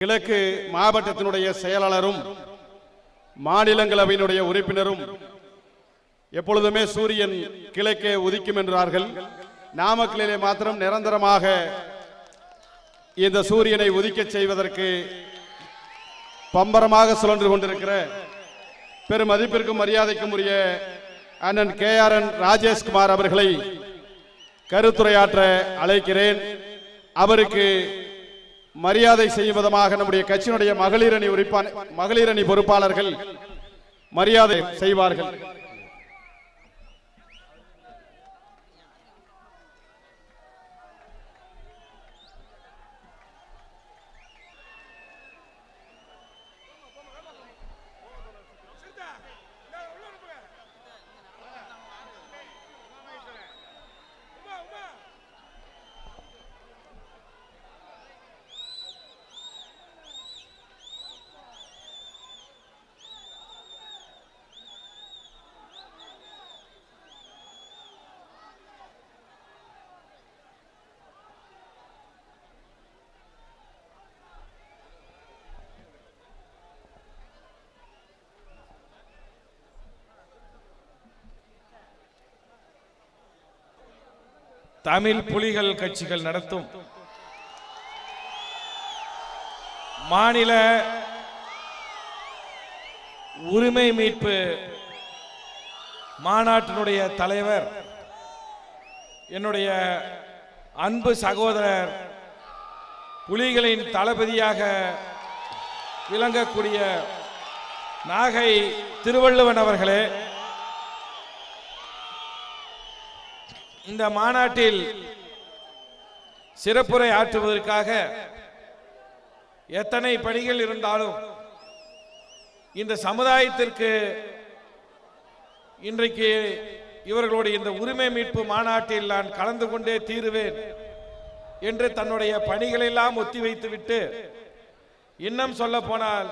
கிழக்கு மாவட்டத்தினுடைய செயலாளரும் மாநிலங்களவையினுடைய உறுப்பினரும் எப்பொழுதுமே சூரியன் கிழக்கே உதிக்கும் என்றார்கள். நாமக்கலிலே மாத்திரம் நிரந்தரமாக இந்த சூரியனை உதிக்கச் செய்வதற்கு பம்பரமாக சுழன்று கொண்டிருக்கிற பெரும் மதிப்பிற்கும் மரியாதைக்கும் உரிய அண்ணன் கே ஆர் என் ராஜேஷ்குமார் அவர்களை கருத்துரையாற்ற அழைக்கிறேன். அவருக்கு மரியாதை செய்யும் விதமாக நம்முடைய கட்சியினுடைய மகளிர் அணி உறுப்பான மகளிரணி பொறுப்பாளர்கள் மரியாதை செய்வார்கள். தமிழ் புலிகள் கட்சிகள் நடத்தும். மாநில உரிமை மீட்பு மாநாட்டினுடைய தலைவர் என்னுடைய அன்பு சகோதரர் புலிகளின் தளபதியாக விளங்கக்கூடிய நாகை திருவள்ளுவன் அவர்களே இந்த மாநாட்டில் சிறப்புரை ஆற்றுவதற்காக எத்தனை பணிகள் இருந்தாலும் இந்த சமுதாயத்திற்கு இன்றைக்கு இவர்களுடைய இந்த உரிமை மீட்பு மாநாட்டில் நான் கலந்து கொண்டே தீருவேன் என்று தன்னுடைய பணிகளெல்லாம் ஒத்திவைத்துவிட்டு இன்னும் சொல்ல போனால்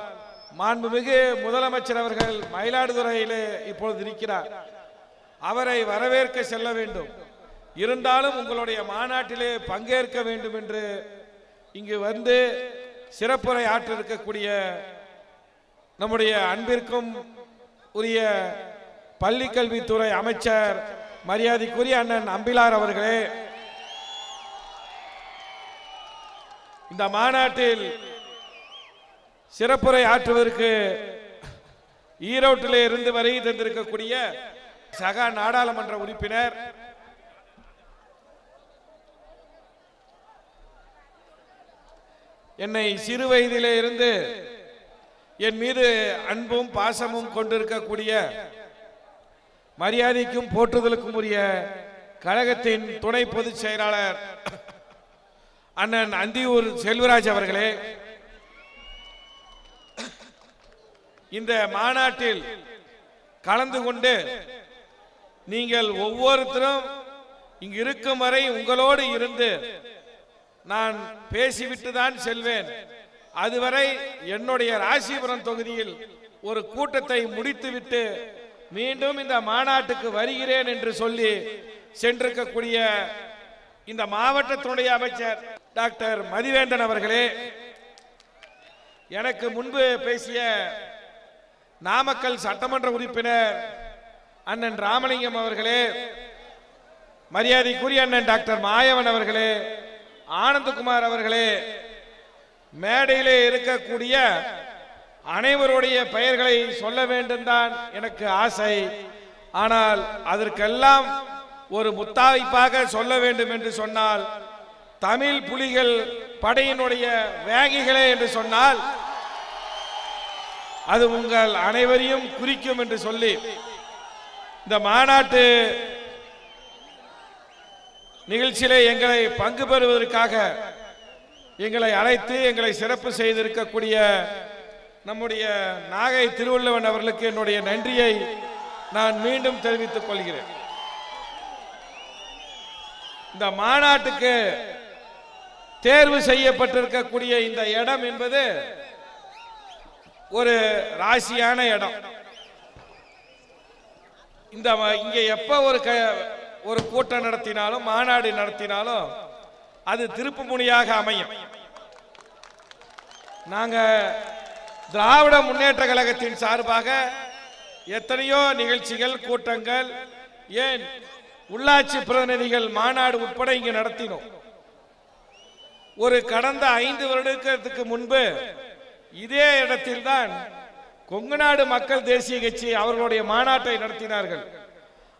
மாண்புமிகு முதலமைச்சர் அவர்கள் மயிலாடுதுறையிலே இப்பொழுது இருக்கிறார். அவரை வரவேற்க செல்ல வேண்டும். இருந்தாலும் உங்களுடைய மாநாட்டிலே பங்கேற்க வேண்டும் என்று இங்கு வந்து சிறப்புரை ஆற்ற இருக்கக்கூடிய நம்முடைய அன்பிற்கும் உரிய பள்ளி கல்வித்துறை அமைச்சர் மரியாதைக்குரிய அண்ணன் அம்பிலார் அவர்களே இந்த மாநாட்டில் சிறப்புரை ஆற்றுவதற்கு ஈரோட்டிலே இருந்து வருகை தந்திருக்கக்கூடிய சக நாடாளுமன்ற உறுப்பினர் என்னை சிறு வயதிலே இருந்து என் மீது அன்பும் பாசமும் கொண்டிருக்கக்கூடிய மரியாதைக்கும் போற்றுதலுக்கும் உரிய கழகத்தின் துணை பொதுச் செயலாளர் அண்ணன் அந்தியூர் செல்வராஜ் அவர்களே இந்த மாநாட்டில் கலந்து கொண்டு நீங்கள் ஒவ்வொருத்தரும் இங்கு இருக்கும் வரை உங்களோடு இருந்து நான் பேசிவிட்டு தான் செல்வேன். அதுவரை என்னுடைய ராசிபுரம் தொகுதியில் ஒரு கூட்டத்தை முடித்துவிட்டு மீண்டும் இந்த மாநாட்டுக்கு வருகிறேன் என்று சொல்லி சென்றிருக்கக்கூடிய இந்த மாவட்டத்தினுடைய அமைச்சர் டாக்டர் மதிவேந்தன் அவர்களே எனக்கு முன்பு பேசிய நாமக்கல் சட்டமன்ற உறுப்பினர் அண்ணன் ராமலிங்கம் அவர்களே மரியாதைக்குரிய அண்ணன் டாக்டர் மாயவன் அவர்களே ஆனந்தகுமார் அவர்களே மேடையிலே இருக்கக்கூடிய அனைவருடைய பெயர்களை சொல்ல வேண்டும் தான் எனக்கு ஆசை. ஆனால் அதற்கெல்லாம் ஒரு முத்தாய்ப்பாக சொல்ல வேண்டும் என்று சொன்னால் தமிழ் புலிகள் படையினுடைய வேங்கிகளே என்று சொன்னால் அது உங்கள் அனைவரையும் குறிக்கும் என்று சொல்லி இந்த மாநாட்டு நிகழ்ச்சியிலே எங்களை பங்கு பெறுவதற்காக எங்களை அழைத்து எங்களை சிறப்பு செய்திருக்கக்கூடிய நம்முடைய நாகை திருவள்ளுவன் அவர்களுக்கு என்னுடைய நன்றியை நான் மீண்டும் தெரிவித்துக் கொள்கிறேன். இந்த மாநாட்டுக்கு தேர்வு செய்யப்பட்டிருக்கக்கூடிய இந்த இடம் என்பது ஒரு ராசியான இடம். இந்த இங்க எப்ப ஒரு க ஒரு கூட்டம் நடத்தினாலும் மாநாடு நடத்தினாலும் அது திருப்புமுனியாக அமையும். நாங்க திராவிட முன்னேற்ற கழகத்தின் சார்பாக எத்தனையோ நிகழ்ச்சிகள் கூட்டங்கள் ஏன் உள்ளாட்சி பிரதிநிதிகள் மாநாடு உட்பட இங்கு நடத்தினோம். ஒரு கடந்த ஐந்து வருடத்துக்கு முன்பு இதே இடத்தில்தான் கொங்குநாடு மக்கள் தேசிய கட்சி அவர்களுடைய மாநாட்டை நடத்தினார்கள்.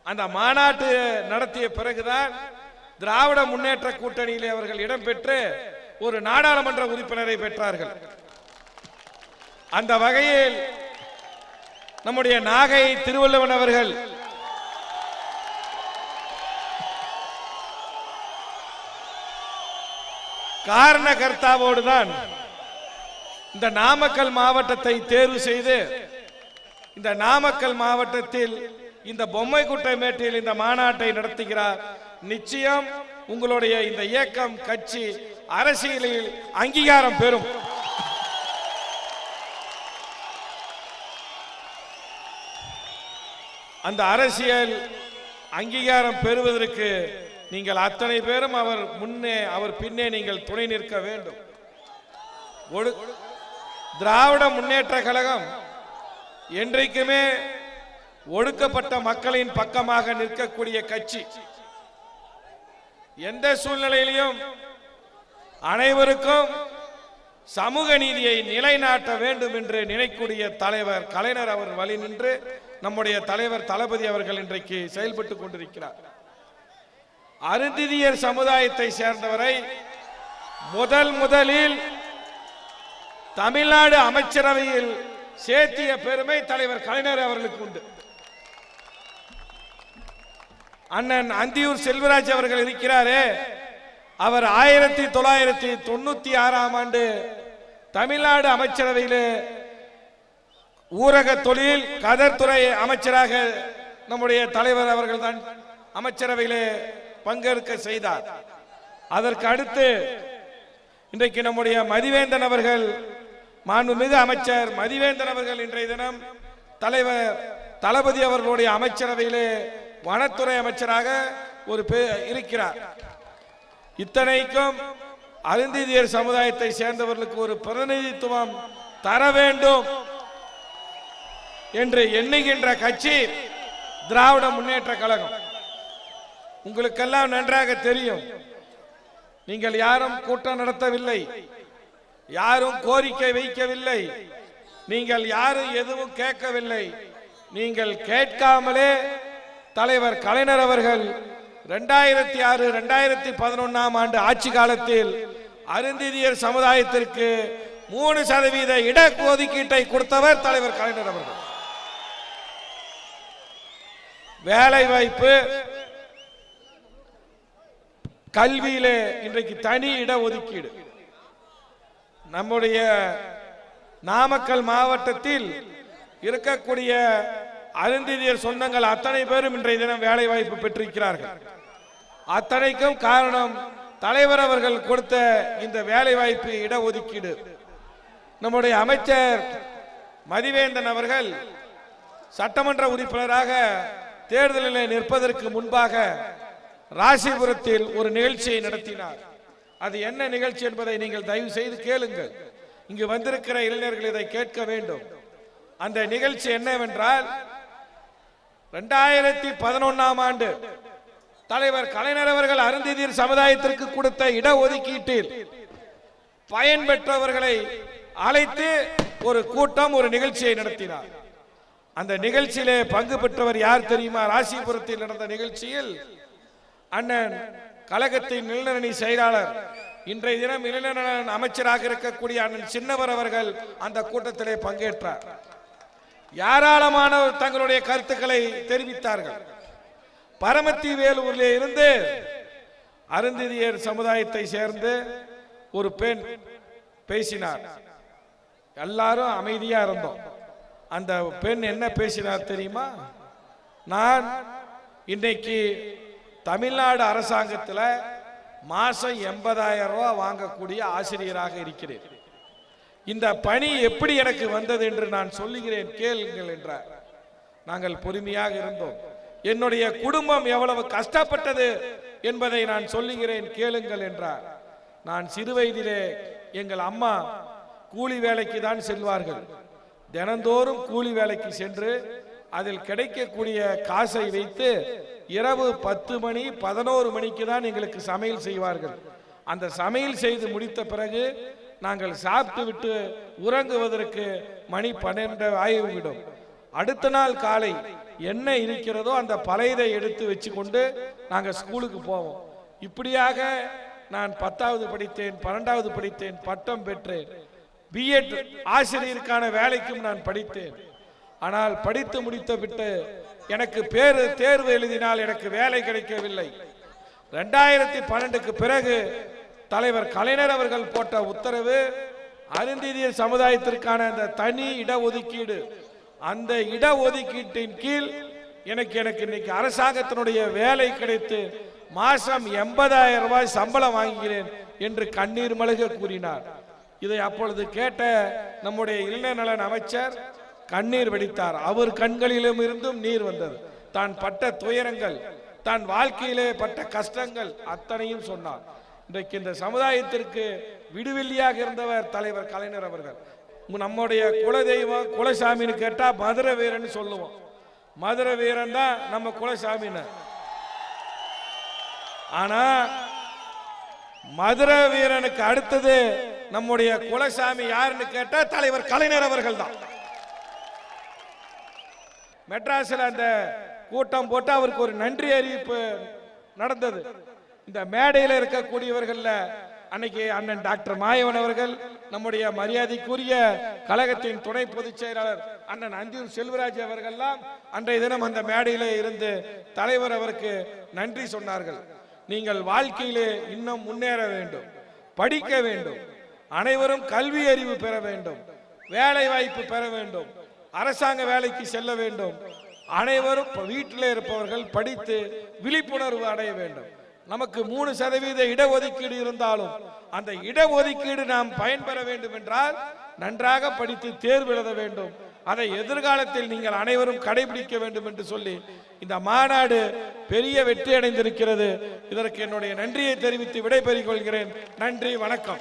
அந்த மாநாட்டு நடத்திய பிறகுதான் திராவிட முன்னேற்ற கூட்டணியிலே அவர்கள் இடம்பெற்று ஒரு நாடாளுமன்ற உறுப்பினரை பெற்றார்கள். அந்த வகையில் நம்முடைய நாகை திருவள்ளுவன் அவர்கள் காரண கர்த்தாவோடு தான் இந்த நாமக்கல் மாவட்டத்தை தேர்வு செய்து இந்த நாமக்கல் மாவட்டத்தில் இந்த பொம்மை குட்டை மேட்டில் இந்த மாநாட்டை நடத்துகிறார். நிச்சயம் உங்களுடைய இந்த இயக்கம் கட்சி அரசியலில் அங்கீகாரம் பெறும். அந்த அரசியல் அங்கீகாரம் பெறுவதற்கு நீங்கள் அத்தனை பேரும் அவர் முன்னே அவர் பின்னே நீங்கள் துணை நிற்க வேண்டும். திராவிட முன்னேற்ற கழகம் என்றைக்குமே ஒடுக்கப்பட்ட மக்களின் பக்கமாக நிற்கக்கூடிய கட்சி. எந்த சூழ்நிலையிலும் அனைவருக்கும் சமூக நீதியை நிலைநாட்ட வேண்டும் என்று நினைக்கூடிய தலைவர் கலைஞர் அவர் வழி நின்று நம்முடைய தலைவர் தளபதி அவர்கள் இன்றைக்கு செயல்பட்டு கொண்டிருக்கிறார். அருந்திதியர் சமுதாயத்தை சேர்ந்தவரை முதல் முதலில் தமிழ்நாடு அமைச்சரவையில் சேர்த்திய பெருமை தலைவர் கலைஞர் அவர்களுக்கு உண்டு. அண்ணன் அந்தியூர் செல்வராஜ் அவர்கள் இருக்கிறாரே. அவர் ஆயிரத்தி தொள்ளாயிரத்தி தொண்ணூத்தி ஆறாம் ஆண்டு தமிழ்நாடு அமைச்சரவையில் ஊரக தொழில் கதர்துறை அமைச்சராக நம்முடைய தலைவர் அவர்கள் தான் அமைச்சரவையிலே பங்கேற்க செய்தார். அதற்கு அடுத்து இன்றைக்கு நம்முடைய மதிவேந்தன் அவர்கள் மாண்புமிகு அமைச்சர் மதிவேந்தன் அவர்கள் இன்றைய தினம் தலைவர் தளபதி அவர்களுடைய அமைச்சரவையிலே வனத்துறை அமைச்சராக ஒரு பே- இருக்கிறார். இத்தனைக்கும் அருந்திதியர் சமுதாயத்தை சேர்ந்தவர்களுக்கு ஒரு பிரதிநிதித்துவம் தர வேண்டும் என்று எண்ணுகின்ற கட்சி திராவிட முன்னேற்ற கழகம். உங்களுக்கெல்லாம் நன்றாக தெரியும். நீங்கள் யாரும் கூட்டம் நடத்தவில்லை. யாரும் கோரிக்கை வைக்கவில்லை. நீங்கள் யாரும் எதுவும் கேட்கவில்லை. நீங்கள் கேட்காமலே தலைவர் கலைஞர் அவர்கள் ரெண்டாயிரத்தி ஆறு ரெண்டாயிரத்தி பதினொன்னாம் ஆண்டு ஆட்சி காலத்தில் அருந்திதியர் சமுதாயத்திற்கு மூணு சதவீத இட ஒதுக்கீட்டை கொடுத்தவர் தலைவர் கலைஞர் அவர்கள். வேலை வாய்ப்பு கல்வியிலே இன்றைக்கு தனி இட ஒதுக்கீடு நம்முடைய நாமக்கல் மாவட்டத்தில் இருக்கக்கூடிய அருந்திதியர் சொந்தங்கள் அத்தனை பேரும் இன்றைய தினம் வேலை வாய்ப்பு பெற்றிருக்கிறார்கள். அத்தனைக்கும் காரணம் தலைவர் அவர்கள் கொடுத்த இந்த வேலை வாய்ப்பு இட ஒதுக்கீடு நம்முடைய அமைச்சர் மதிவேந்தன் அவர்கள் சட்டமன்ற உறுப்பினராக தேர்தலில் நிற்பதற்கு முன்பாக ராசிபுரத்தில் ஒரு நிகழ்ச்சியை நடத்தினார். அது என்ன நிகழ்ச்சி என்பதை நீங்கள் தயவு செய்து கேளுங்கள். இங்கு வந்திருக்கிற இளைஞர்கள் இதை கேட்க வேண்டும். அந்த நிகழ்ச்சி என்னவென்றால் ரெண்டாயிரத்தி பதினொன்னாம் ஆண்டு தலைவர் கலைஞர் அவர்கள் அருந்திதீர் சமுதாயத்திற்கு கொடுத்த இடஒதுக்கீட்டில் பயன்பெற்றவர்களை அழைத்து ஒரு கூட்டம் ஒரு நிகழ்ச்சியை நடத்தினார். அந்த நிகழ்ச்சியிலே பங்கு பெற்றவர் யார் தெரியுமா? ராசிபுரத்தில் நடந்த நிகழ்ச்சியில் அண்ணன் கழகத்தின் இளைஞரணி செயலாளர் இன்றைய தினம் இளைஞர் அமைச்சராக இருக்கக்கூடிய அண்ணன் சின்னவர் அவர்கள் அந்த கூட்டத்திலே பங்கேற்றார். ஏராளமானவர் தங்களுடைய கருத்துக்களை தெரிவித்தார்கள். பரமத்தி வேலூரிலே இருந்து அருந்திதியர் சமுதாயத்தை சேர்ந்து ஒரு பெண் பேசினார். எல்லாரும் அமைதியா இருந்தோம். அந்த பெண் என்ன பேசினார் தெரியுமா? நான் இன்னைக்கு தமிழ்நாடு அரசாங்கத்தில் மாசம் எண்பதாயிரம் ரூபா வாங்கக்கூடிய ஆசிரியராக இருக்கிறேன். இந்த பணி எப்படி எனக்கு வந்தது என்று நான் சொல்லுகிறேன் கேளுங்கள் என்றார். நாங்கள் பொறுமையாக இருந்தோம். என்னுடைய குடும்பம் எவ்வளவு கஷ்டப்பட்டது என்பதை நான் சொல்லுகிறேன் கேளுங்கள் என்றார். நான் சிறு வயதிலே எங்கள் அம்மா கூலி வேலைக்கு தான் செல்வார்கள். தினந்தோறும் கூலி வேலைக்கு சென்று அதில் கிடைக்கக்கூடிய காசை வைத்து இரவு பத்து மணி பதினோரு மணிக்கு தான் எங்களுக்கு சமையல் செய்வார்கள். அந்த சமையல் செய்து முடித்த பிறகு நாங்கள் சாப்பிட்டு விட்டு உறங்குவதற்கு மணி பன்னெண்டு ஆகிவிடும். அடுத்த நாள் காலை என்ன இருக்கிறதோ அந்த பழையதை எடுத்து வச்சு கொண்டு நாங்கள் ஸ்கூலுக்கு போவோம். இப்படியாக நான் பத்தாவது படித்தேன் பன்னெண்டாவது படித்தேன் பட்டம் பெற்றேன். பிஎட் ஆசிரியருக்கான வேலைக்கும் நான் படித்தேன். ஆனால் படித்து முடித்து விட்டு எனக்கு பேரு தேர்வு எழுதினால் எனக்கு வேலை கிடைக்கவில்லை. ரெண்டாயிரத்தி பன்னெண்டுக்கு பிறகு தலைவர் கலைஞர் அவர்கள் போட்ட உத்தரவு அருந்திதிய சமுதாயத்திற்கான அந்த தனி இடஒதுக்கீடு. அந்த இடஒதுக்கீட்டின் கீழ் எனக்கு எனக்கு இன்னைக்கு அரசாங்கத்தினுடைய வேலை கிடைத்து மாசம் எண்பதாயிரம் ரூபாய் சம்பளம் வாங்குகிறேன் என்று கண்ணீர் மல்க கூறினார். இதை அப்பொழுது கேட்ட நம்முடைய இளைஞர் நலன் அமைச்சர் கண்ணீர் வெடித்தார். அவர் கண்களிலும் இருந்தும் நீர் வந்தது. தான் பட்ட துயரங்கள் தான் வாழ்க்கையிலே பட்ட கஷ்டங்கள் அத்தனையும் சொன்னார். இன்றைக்கு இந்த சமுதாயத்திற்கு விடுவெள்ளியாக இருந்தவர் தலைவர் கலைஞர் அவர்கள். நம்முடைய குலதெய்வம் குலசாமின்னு கேட்டால் மதுரை வீரன் சொல்லுவோம். மதுரை வீரன் தான் நம்ம குலசாமின்னு. ஆனா மதுரை வீரனுக்கு அடுத்தது நம்முடைய குலசாமி யாருன்னு கேட்டா தலைவர் கலைஞர் அவர்கள் தான். மெட்ராஸில் அந்த கூட்டம் போட்டு அவருக்கு ஒரு நன்றி அறிவிப்பு நடந்தது. இந்த மேடையில் இருக்கக்கூடியவர்கள்ல அன்னைக்கு அண்ணன் டாக்டர் மாயவன் அவர்கள் நம்முடைய மரியாதைக்குரிய கழகத்தின் துணை பொதுச் செயலாளர் அண்ணன் அந்தியூர் செல்வராஜ் அவர்கள்லாம் அன்றைய தினம் அந்த மேடையிலே இருந்து தலைவர் அவருக்கு நன்றி சொன்னார்கள். நீங்கள் வாழ்க்கையிலே இன்னும் முன்னேற வேண்டும் படிக்க வேண்டும் அனைவரும் கல்வி அறிவு பெற வேண்டும் வேலை வாய்ப்பு பெற வேண்டும் அரசாங்க வேலைக்கு செல்ல வேண்டும். அனைவரும் வீட்டில் இருப்பவர்கள் படித்து விழிப்புணர்வு அடைய வேண்டும். நமக்கு மூணு சதவீத இடஒதுக்கீடு இருந்தாலும் அந்த இடஒதுக்கீடு நாம் பயன்பெற வேண்டும் என்றால் நன்றாக படித்து தேர்வு எழுத வேண்டும். அதை எதிர்காலத்தில் நீங்கள் அனைவரும் கடைபிடிக்க வேண்டும் என்று சொல்லி இந்த மாநாடு பெரிய வெற்றி அடைந்திருக்கிறது. இதற்கு என்னுடைய நன்றியை தெரிவித்து விடைபெறிக் கொள்கிறேன் நன்றி வணக்கம்.